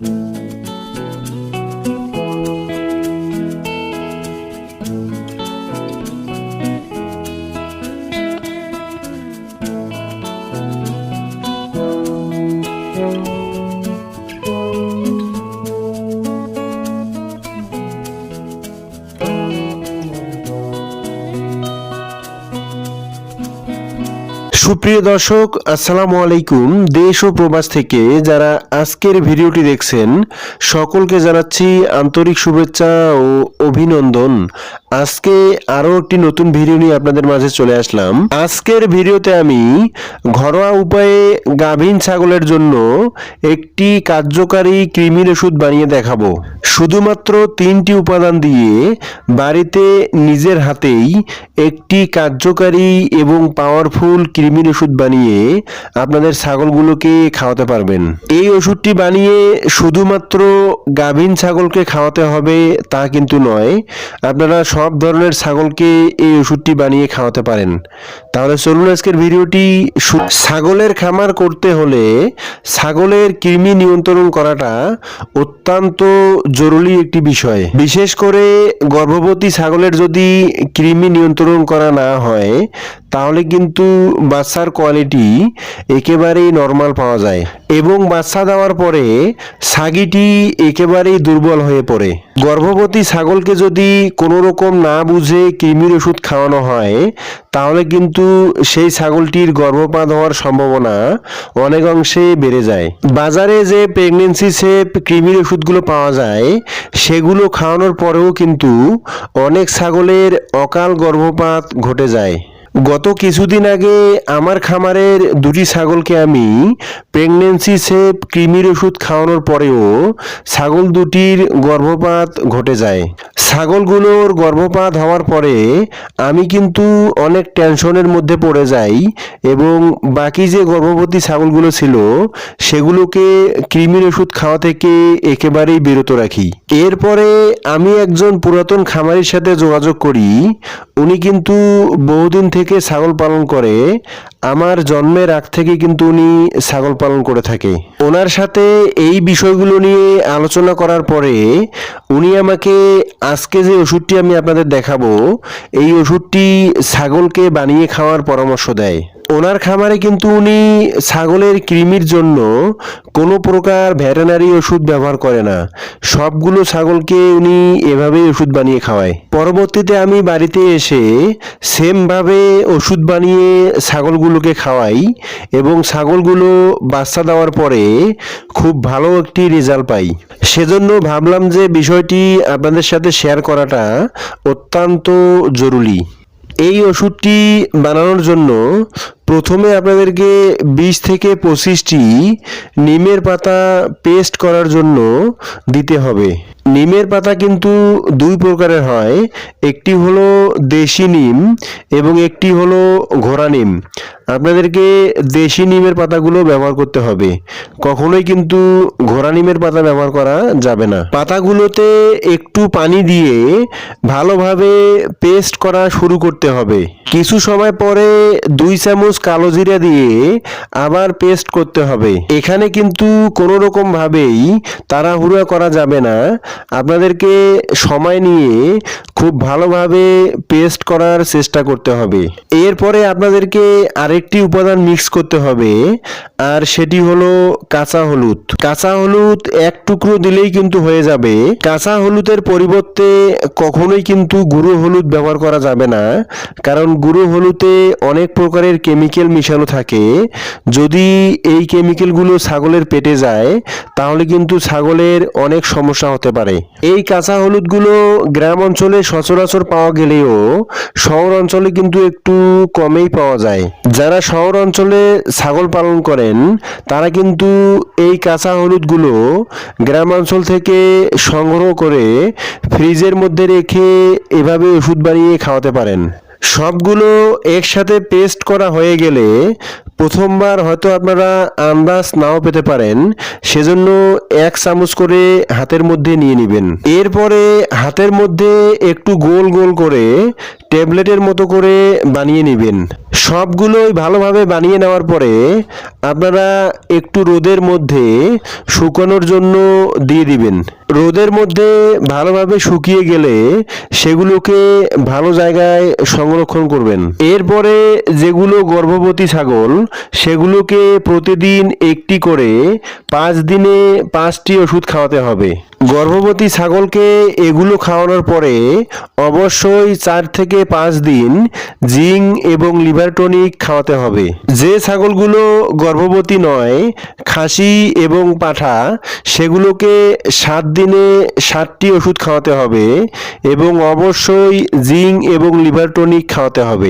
Mm-hmm. সুপ্রিয় দর্শক, আসসালামু আলাইকুম। দেশ ও প্রবাস থেকে যারা আজকের ভিডিওটি দেখছেন, সকলকে জানাচ্ছি আন্তরিক শুভেচ্ছা ও অভিনন্দন। আজকে আরও একটি নতুন ভিডিও নিয়ে আপনাদের মাঝে চলে আসলাম। আজকের ভিডিওতে আমি ঘরোয়া উপায়ে গাভীন ছাগলের জন্য একটি কার্যকারী কৃমির ওষুধ বানিয়ে দেখাবো। শুধুমাত্র তিনটি উপাদান দিয়ে বাড়িতে নিজের হাতেই একটি কার্যকারী এবং পাওয়ারফুল কৃমির ওষুধ বানিয়ে আপনাদের ছাগলগুলোকে খাওয়াতে পারবেন। এই ওষুধটি বানিয়ে শুধুমাত্র গাভীন ছাগলকে খাওয়াতে হবে তা কিন্তু নয়, আপনারা সব ধরনের ছাগলকে এই ওষুধটি বানিয়ে খাওয়াতে পারেন। তাহলে চলুন আজকের ভিডিওটি ছাগলের খামার করতে হলে ছাগলের কৃমি নিয়ন্ত্রণ করাটা অত্যন্ত জরুরি একটি বিষয়। বিশেষ করে গর্ভবতী ছাগলের যদি কৃমি নিয়ন্ত্রণ করা না হয় তাহলে কিন্তু বাচ্চার কোয়ালিটি একেবারেই নর্মাল পাওয়া যায়। এবং বাচ্চা দেওয়ার পরে ছাগিটি একেবারেই দুর্বল হয়ে পড়ে। গর্ভবতী ছাগলকে যদি কোনো রকম না বুঝে কৃমির ওষুধ খাওয়ানো হয়, তাহলে কিন্তু সেই ছাগলটির গর্ভপাত হওয়ার সম্ভাবনা অনেক অংশে বেড়ে যায়। বাজারে যে প্রেগনেন্সি সেপ কৃমির ওষুধগুলো পাওয়া যায়, সেগুলো খাওয়ানোর পরেও কিন্তু অনেক ছাগলের অকাল গর্ভপাত ঘটে যায়। গত কিছুদিন আগে আমার খামারের দুটি ছাগলকে আমি প্রেগনেন্সি সেপ কৃমির ওষুধ খাওয়ানোর পরেও ছাগল দুটির গর্ভপাত ঘটে যায়। ছাগলগুলোর গর্ভপাত হওয়ার পরে আমি কিন্তু অনেক টেনশনের মধ্যে পড়ে যাই এবং বাকি যে গর্ভবতী ছাগলগুলো ছিল, সেগুলোকে কৃমির ওষুধ খাওয়া থেকে একেবারেই বিরত রাখি। এরপরে আমি একজন পুরাতন খামারির সাথে যোগাযোগ করি, উনি কিন্তু বহুদিন থেকে ছাগল পালন করে আমার জন্মের আগ থেকে কিন্তু উনি ছাগল পালন করে থাকে। ওনার সাথে এই বিষয়গুলো নিয়ে আলোচনা করার পরে উনি আমাকে আজকে যে ওষুধটি আমি আপনাদের দেখাবো, এই ওষুধটি ছাগলকে বানিয়ে খাওয়ার পরামর্শ দেয়। ওনার খামারে কিন্তু উনি ছাগলের কৃমির জন্য কোনো প্রকার ভেটেনারি ওষুধ ব্যবহার করে না। সবগুলো ছাগলকে উনি এভাবেই ওষুধ বানিয়ে খাওয়ায়। পরবর্তীতে আমি বাড়িতে এসে সেমভাবে ওষুধ বানিয়ে ছাগলগুলোকে খাওয়াই এবং ছাগলগুলো বাচ্চা দেওয়ার পরে খুব ভালো একটি রেজাল্ট পাই। সেজন্য ভাবলাম যে বিষয়টি আপনাদের সাথে শেয়ার করাটা অত্যন্ত জরুরি। এই ওষুধটি বানানোর জন্য প্রথমে আপনাদেরকে বিশ থেকে পঁচিশটি নিমের পাতা পেস্ট করার জন্য দিতে হবে। নিমের পাতা কিন্তু দুই প্রকারের হয়। একটি হলো দেশি নিম এবং একটি হলো ঘোড়া নিম। আপনাদেরকে দেশি নিমের পাতাগুলো ব্যবহার করতে হবে। কখনোই কিন্তু ঘোড়া নিমের পাতা ব্যবহার করা যাবে না। পাতাগুলোতে একটু পানি দিয়ে ভালোভাবে পেস্ট করা শুরু করতে হবে। কিছু সময় পরে দুই চামচ কালো জিরা দিয়ে আবার পেস্ট করতে হবে। এখানে কিন্তু কোনো রকম ভাবেই তাড়াহুড়া করা যাবে না। আপনাদেরকে সময় নিয়ে খুব ভালোভাবে পেস্ট করার চেষ্টা করতে হবে। এরপরে আপনাদেরকে আরেকটি উপাদান মিক্স করতে হবে, আর সেটি হলো কাঁচা হলুদ। কাঁচা হলুদ এক টুকরো দিলেই কিন্তু হয়ে যাবে। কাঁচা হলুদের পরিবর্তে কখনোই কিন্তু গুঁড়ো হলুদ ব্যবহার করা যাবে না, কারণ গুঁড়ো হলুদে অনেক প্রকারের কেমিক্যাল মিশানো থাকে, যদি এই কেমিক্যালগুলো ছাগলের পেটে যায়, তাহলে কিন্তু ছাগলের অনেক সমস্যা হতে পারে। এই কাঁচা হলুদগুলো গ্রাম অঞ্চলে সচরাচর পাওয়া গেলেও শহর অঞ্চলে কিন্তু একটু কমেই পাওয়া যায়। যারা শহর অঞ্চলে ছাগল পালন করেন, তারা কিন্তু এই কাঁচা হলুদগুলো গ্রাম অঞ্চল থেকে সংগ্রহ করে ফ্রিজের মধ্যে রেখে এভাবে ওষুধ বানিয়ে খাওয়াতে পারেন। সবগুলো একসাথে পেস্ট করা হয়ে গেলে প্রথমবার হয়তো আপনারা আন্দাজ নাও পেতে পারেন, সেজন্য এক চামচ করে হাতের মধ্যে নিয়ে নেবেন। এরপরে হাতের মধ্যে একটু গোল গোল করে ট্যাবলেটের মতো করে বানিয়ে নেবেন। সবগুলোই ভালোভাবে বানিয়ে নেওয়ার পরে আপনারা একটু রোদের মধ্যে শুকানোর জন্য দিয়ে দিবেন। রোদের মধ্যে ভালোভাবে শুকিয়ে গেলে সেগুলোকে ভালো জায়গায় সংরক্ষণ করবেন। এরপরে যেগুলো গর্ভবতী ছাগল, সেগুলোকে প্রতিদিন একটি করে পাঁচ দিনে পাঁচটি ওষুধ খাওয়াতে হবে। গর্ভবতী ছাগলকে এগুলো খাওয়ানোর পরে অবশ্যই চার থেকে পাঁচ দিন জিং এবং লিভার খাওয়াতে হবে। যে ছাগলগুলো গর্ভবতী নয়, খাসি এবং পাঠা, সেগুলোকে সাত দিনে সাতটি ওষুধ খাওয়াতে হবে এবং অবশ্যই জিং এবং লিভার খাওয়াতে হবে।